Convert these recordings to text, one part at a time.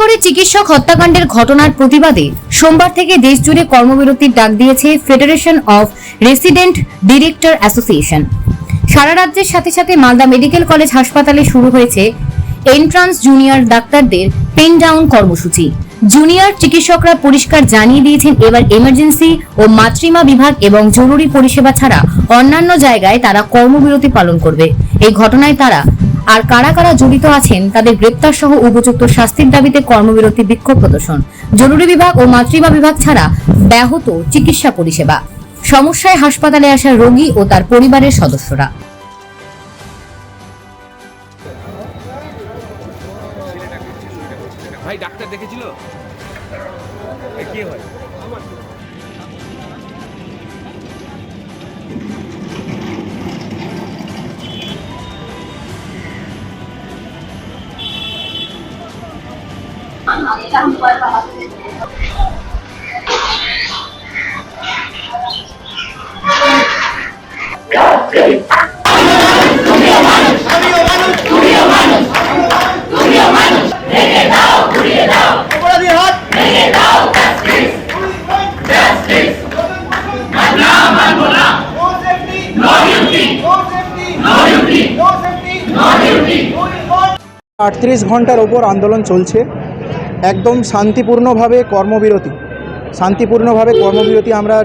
করে চিকিৎসক হত্যাকাণ্ডের ঘটনার প্রতিবাদে সোমবার থেকে দেশজুড়ে কর্মবিরতির ডাক দিয়েছে federation of resident director association সারা রাজ্যের সাথে সাথে মালদা মেডিকেল কলেজ হাসপাতালে শুরু হয়েছে এন্ট্রান্স জুনিয়র ডাক্তারদের পেন ডাউন কর্মসূচি। জুনিয়র চিকিৎসকরা পরিষ্কার জানিয়ে দিয়েছেন এবার এমার্জেন্সি ও মাতৃমা বিভাগ এবং জরুরি পরিষেবা ছাড়া অন্যান্য জায়গায় তারা কর্মবিরতি পালন করবে। এই ঘটনায় তারা আর কারা কারা জড়িত আছেন তাদের গ্রেপ্তার সহ উপযুক্ত শাস্তির দাবিতে কর্মবিরতি বিক্ষোভ প্রদর্শন। জরুরি বিভাগ ও মাতৃমা বিভাগ ছাড়া ব্যাহত চিকিৎসা পরিষেবা। সমস্যায় হাসপাতালে আসা রোগী ও তার পরিবারের সদস্যরা। দেখেছিল? কে হয়? আটত্রিশ ঘণ্টার ওপর আন্দোলন চলছে। একদম শান্তিপূর্ণভাবে কর্মবিরতি শান্তিপূর্ণভাবে কর্মবিরতি আমরা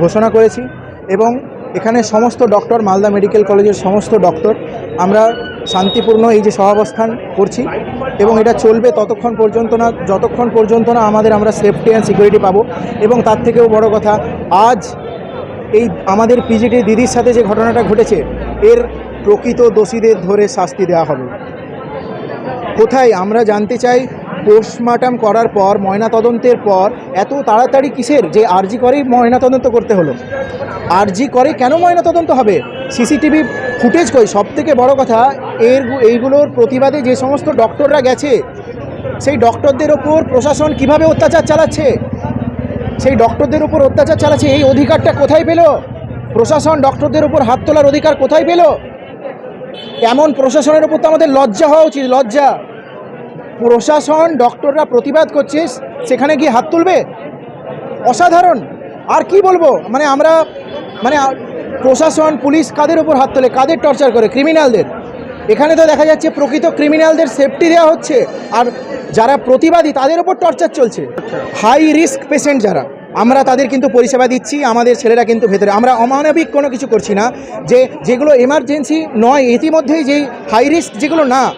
ঘোষণা করেছি এবং এখানে সমস্ত ডক্টর, মালদা মেডিকেল কলেজের সমস্ত ডক্টর, আমরা শান্তিপূর্ণ এই যে সহাবস্থান করছি এবং এটা চলবে ততক্ষণ পর্যন্ত না, যতক্ষণ পর্যন্ত না আমাদের আমরা সেফটি অ্যান্ড সিকিউরিটি পাবো এবং তার থেকেও বড় কথা, আজ এই আমাদের পিজিটি দিদির সাথে যে ঘটনাটা ঘটেছে, এর প্রকৃত দোষীদের ধরে শাস্তি দেওয়া হবে। কোথায়? আমরা জানতে চাই পোস্টমার্টাম করার পর, ময়নাতদন্তের পর এত তাড়াতাড়ি কিসের? যে আরজি করেই ময়নাতদন্ত করতে হলো। আরজি করে কেন ময়নাতদন্ত হবে? সিসিটিভি ফুটেজ কই? সব থেকে বড় কথা, এর এইগুলোর প্রতিবাদে যে সমস্ত ডক্টররা গেছে, সেই ডক্টরদের ওপর প্রশাসন কীভাবে অত্যাচার চালাচ্ছে? সেই ডক্টরদের উপর অত্যাচার চালাচ্ছে, এই অধিকারটা কোথায় পেল? প্রশাসন ডক্টরদের উপর হাত তোলার অধিকার কোথায় পেল? এমন প্রশাসনের উপর তো আমাদের লজ্জা হওয়া উচিত, লজ্জা। প্রশাসন, ডক্টররা প্রতিবাদ করছে, সেখানে গিয়ে হাত তুলবে? অসাধারণ। আর কি বলব? মানে আমরা মানে প্রশাসন, পুলিশ কাদের উপর হাত তোলে? কাদের টর্চার করে? ক্রিমিনালদের। এখানে তো দেখা যাচ্ছে প্রকৃত ক্রিমিনালদের সেফটি দেওয়া হচ্ছে। আর যারা প্রতিবাদী, তাদের উপর টর্চার চলছে। হাই রিস্ক পেশেন্ট যারা, আমরা তাদের কিন্তু পরিষেবা দিচ্ছি, আমাদের ছেলেরা কিন্তু ভেতরে। আমরা অমানবিক কোনো কিছু করছি না। যে, যেগুলো এমার্জেন্সি নয়, ইতিমধ্যেই যেই হাই রিস্ক যেগুলো না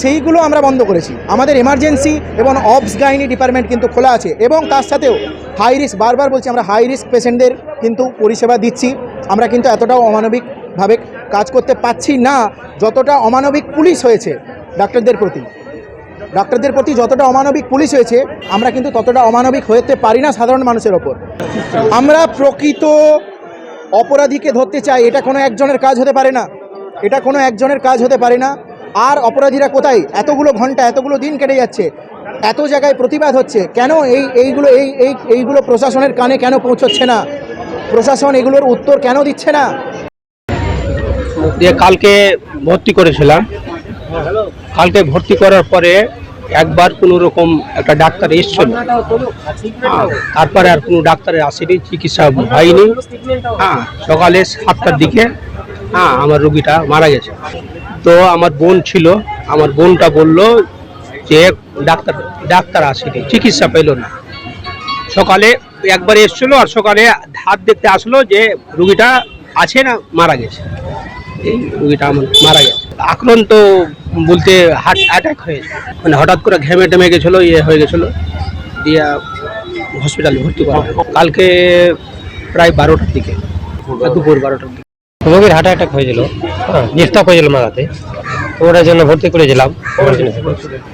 সেইগুলো আমরা বন্ধ করেছি। আমাদের এমার্জেন্সি এবং অবস গাইনি ডিপার্টমেন্ট কিন্তু খোলা আছে এবং তার সাথেও হাই রিস্ক বারবার বলছি আমরা হাই রিস্ক পেশেন্টদের কিন্তু পরিষেবা দিচ্ছি। আমরা কিন্তু এতটাও অমানবিকভাবে কাজ করতে পাচ্ছি না, যতটা অমানবিক পুলিশ হয়েছে ডাক্তারদের প্রতি। ডাক্তারদের প্রতি যতটা অমানবিক পুলিশ হয়েছে, আমরা কিন্তু ততটা অমানবিক হতে পারি না সাধারণ মানুষের ওপর। আমরা প্রকৃত অপরাধীকে ধরতে চাই, এটা কোনো একজনের কাজ হতে পারে না। এটা কোনো একজনের কাজ হতে পারে না। আর অপরাধীরা কোথায়? এতগুলো ঘণ্টা এতগুলো দিন কেটে যাচ্ছে। এত জায়গায় প্রতিবাদ হচ্ছে। কেন এই এইগুলো এই এই এইগুলো প্রশাসনের কানে কেন পৌঁছচ্ছে না? প্রশাসন এগুলোর উত্তর কেন দিচ্ছে না? দিয়ে কালকে ভর্তি করেছিলাম। কালকে ভর্তি করার পরে একবার কোনো রকম একটা ডাক্তার এসছিল। হ্যাঁ, তারপরে আর কোনো ডাক্তারের আসেনি চিকিৎসা হয়নি। হ্যাঁ সকালে সাতটার দিকে হ্যাঁ আমার রুগীটা মারা গেছে। তো আমার বোন ছিল, আমার বোনটা বলল যে ডাক্তার ডাক্তার আসেনি, চিকিৎসা পেল না। সকালে একবার এসছিল আর সকালে হাত দেখতে আসলো যে রুগীটা আছে না, মারা গেছে। এই রুগীটা আমার মারা গেছে। আক্রান্ত বলতে হার্ট অ্যাটাক হয়েছে। মানে হঠাৎ করে ঘেমে টেমে গেছিল ইয়ে হয়ে গেছিল, দিয়ে হসপিটালে ভর্তি করা। কালকে প্রায় বারোটার দিকে, দুপুর বারোটার দিকে। রোগীর হার্ট অ্যাটাক হয়েছিল হ্যাঁ নিস্তাপ হয়েছিল মাথাতে তো ওটার জন্য ভর্তি করেছিলাম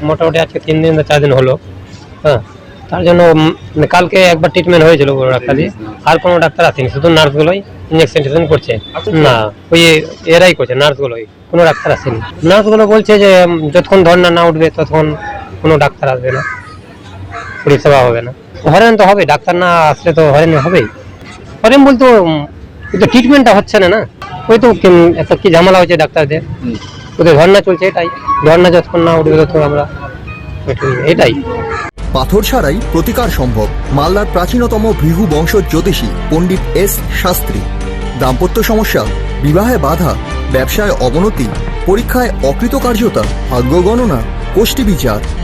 মোটামুটি আজকে তিন দিন বা চার দিন হলো হ্যাঁ। তার জন্য মানে কালকে একবার ট্রিটমেন্ট হয়েছিল বড় ডাক্তার দিয়ে আর কোনো ডাক্তার আসেনি শুধু নার্সগুলোই ইঞ্জেকশন টেকশন করছে। না ওই এরাই করছে নার্সগুলোই। কোনো ডাক্তার আসেনি। নার্সগুলো বলছে যে যতক্ষণ ধর্না না উঠবে ততক্ষণ কোনো ডাক্তার আসবে না। পরিষেবা হবে না। হরেন তো হবে ডাক্তার না আসলে তো হরেন হবেই। হরেন বলতো কিন্তু ট্রিটমেন্টটা হচ্ছে না না? ওই তো কি- একটা কি ঝামেলা হচ্ছে ডাক্তারদের? ওদের ধর্না চলছে এটাই। ধর্না যতক্ষণ না উঠবে ততক্ষণ আমরা এটাই। পাথর ছাড়াই প্রতিকার সম্ভব। মালদার প্রাচীনতম ভৃহু বংশ জ্যোতিষী পণ্ডিত এস শাস্ত্রী। দাম্পত্য সমস্যা বিবাহে বাধা ব্যবসায় অবনতি পরীক্ষায় অকৃতকার্যতা ভাগ্য গণনা গোষ্ঠী বিচার।